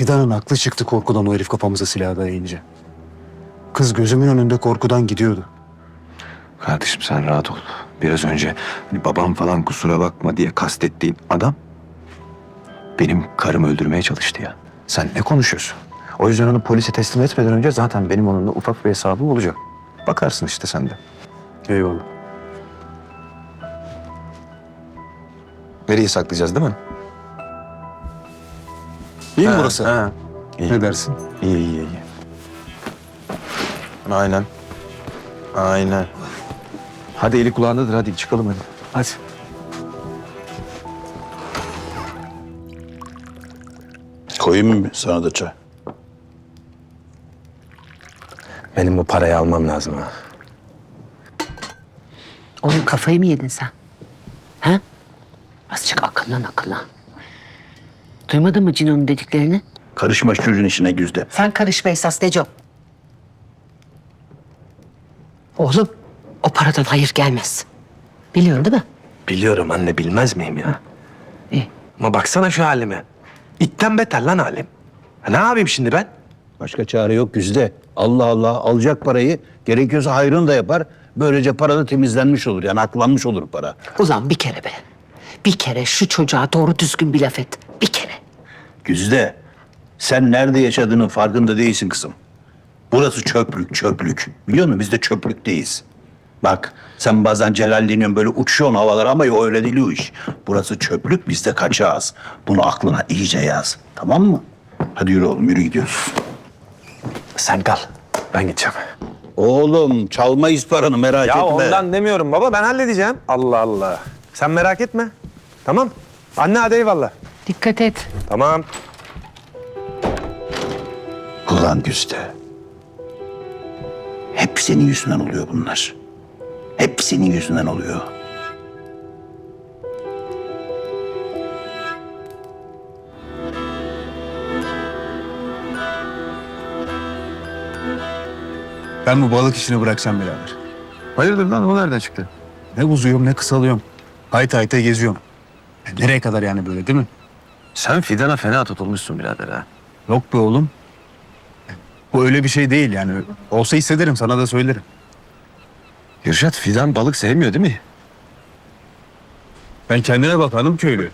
Fidan'ın aklı çıktı korkudan o herif kafamıza silah dayayınca. Kız gözümün önünde korkudan gidiyordu. Kardeşim sen rahat ol. Biraz önce hani babam falan kusura bakma diye kastettiğin adam benim karımı öldürmeye çalıştı ya. Sen ne konuşuyorsun? O yüzden onu polise teslim etmeden önce zaten benim onunla ufak bir hesabım olacak. Bakarsın işte sen de. Eyvallah. Nereye saklayacağız değil mi? İyi mi Ha, burası? Ha. İyi. Ne dersin? İyi iyi iyi. Aynen. Aynen. Hadi eli kulağındadır hadi çıkalım hadi. Hadi. Koyayım mı sana da çay? Benim bu parayı almam lazım ha. Oğlum kafayı mı yedin sen? Ha? Azıcık akıllan akıllan. Duymadın mı Cino'nun dediklerini? Karışma şu çocuğun işine Güzde. Sen karışma esas Neco. Oğlum o paradan hayır gelmez. Biliyorsun değil mi? Biliyorum anne bilmez miyim ya? İyi. Ama baksana şu halime. İtten beter lan halim. Ha, ne yapayım şimdi ben? Başka çare yok Güzde. Allah Allah alacak parayı gerekiyorsa hayrını da yapar. Böylece para da temizlenmiş olur yani aklanmış olur para. Ulan bir kere be. Bir kere şu çocuğa doğru düzgün bir laf et. Güzde sen nerede yaşadığının farkında değilsin kızım. Burası çöplük çöplük. Biliyor musun biz de çöplükteyiz. Bak sen bazen celalleniyorsun böyle uçuyorsun havalara ama o öyle değil o iş. Burası çöplük biz de kaçağız. Bunu aklına iyice yaz. Tamam mı? Hadi yürü oğlum yürü gidiyoruz. Sen kal. Ben gideceğim. Oğlum çalmayız paranı merak Ya etme. ondan demiyorum baba ben halledeceğim. Allah Allah. Sen merak etme. Tamam. Anne hadi eyvallah. Dikkat et. Tamam. Ulan Güzde. Hep senin yüzünden oluyor bunlar. Hep senin yüzünden oluyor. Ben bu balık işini bıraksam birader. Hayırdır lan o nereden çıktı? Ne uzuyorum ne kısalıyorum. Hayta hayta geziyorum. Ya nereye kadar yani böyle değil mi? Sen Fidan'a fena tutulmuşsun birader ha. Yok be oğlum. Bu öyle bir şey değil yani. Olsa hissederim sana da söylerim. Kürşat Fidan balık sevmiyor değil mi? Ben kendine bak hanım köylü.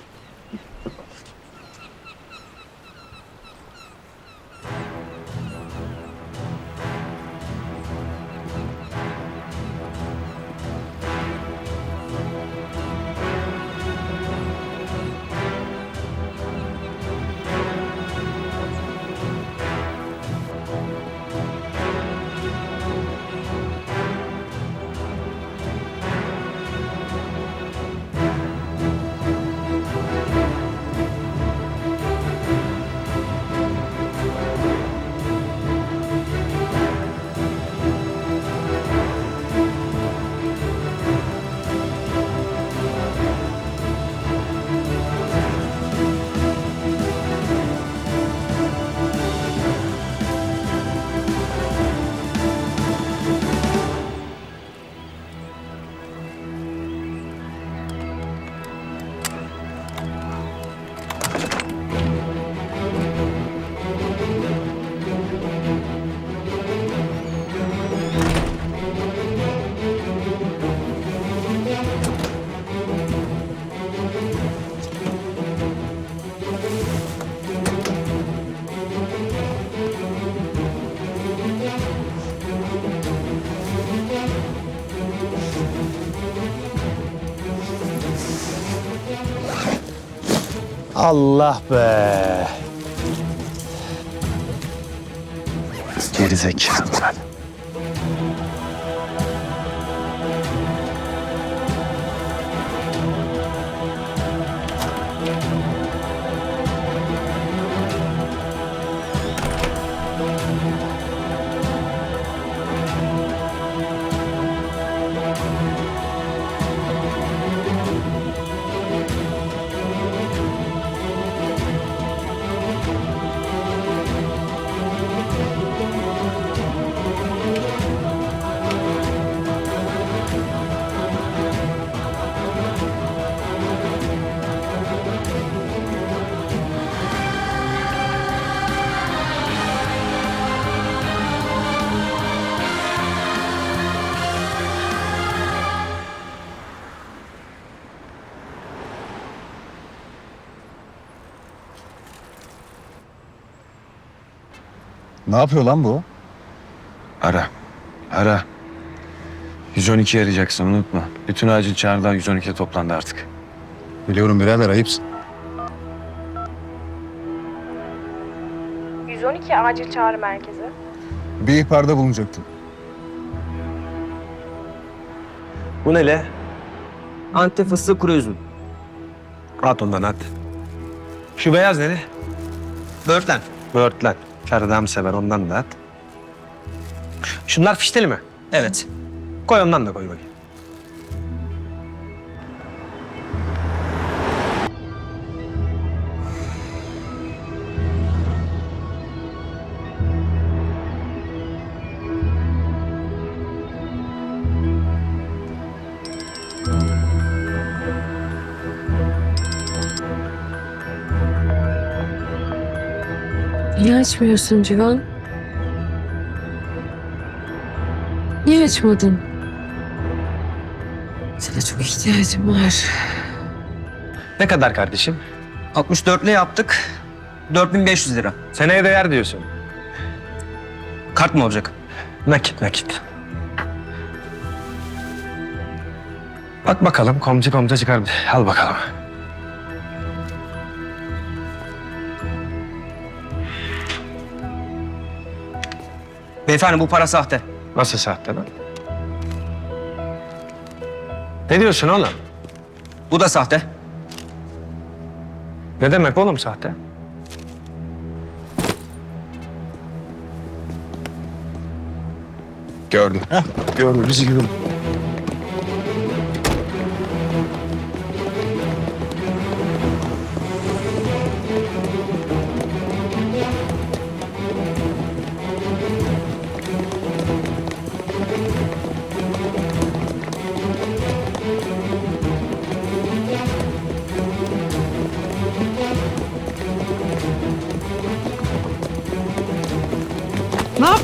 Allah be. Gerizekalı. Ne yapıyor lan bu? Ara. Ara. 112 arayacaksın unutma. Bütün acil çağrılar 112'ye toplandı artık. Biliyorum birader ayıpsın. 112 acil çağrı merkezi. Bir ihbarda bulunacaktım. Bu ne le? Antep fıstığı kuru üzüm. At ondan at. Şu beyaz ne le? Böğürtlen. Karıdam sever ondan da at. Şunlar fişteli mi? Evet. Koy ondan da koy bakayım. Niye açmıyorsun Civan? Niye açmadın? Sana çok ihtiyacım var. Ne kadar kardeşim? 64'lü yaptık. 4500 lira. Seneye değer diyorsun. Kart mı olacak? Nakit nakit. Bak bakalım komşu komşu çıkar. Al bakalım. Beyefendi bu para sahte. Nasıl sahte lan? Ne diyorsun oğlum? Bu da sahte. Ne demek oğlum sahte? Gördüm. Gördüm bizi gördüm.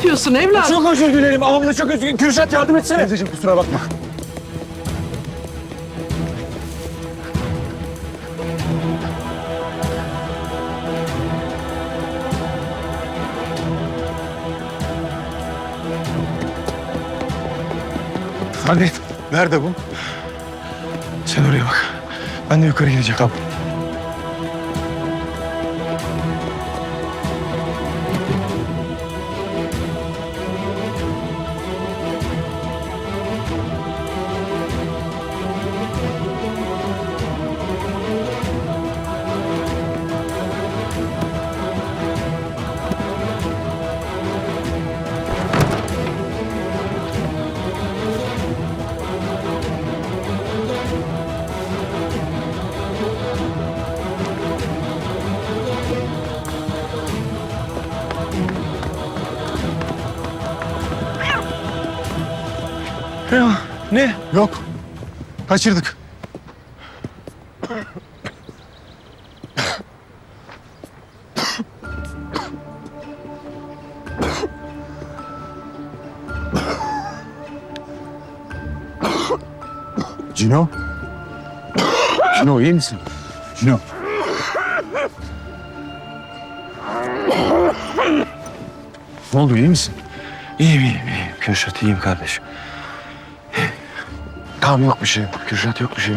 Yapıyorsun evladım? Çok özür dilerim. Abla çok özür dilerim. Kürşat yardım etsene. Teyzeciğim kusura bakma. Hadi Nerede bu? sen oraya bak. Ben de yukarı gideceğim. Tamam. Ne? Yok. Kaçırdık. Cino? Cino iyi misin? Cino. Ne oldu iyi misin? İyiyim iyiyim iyiyim. Kürşat iyiyim kardeşim. Tamam yok bir şey. Kürşat yok bir şey.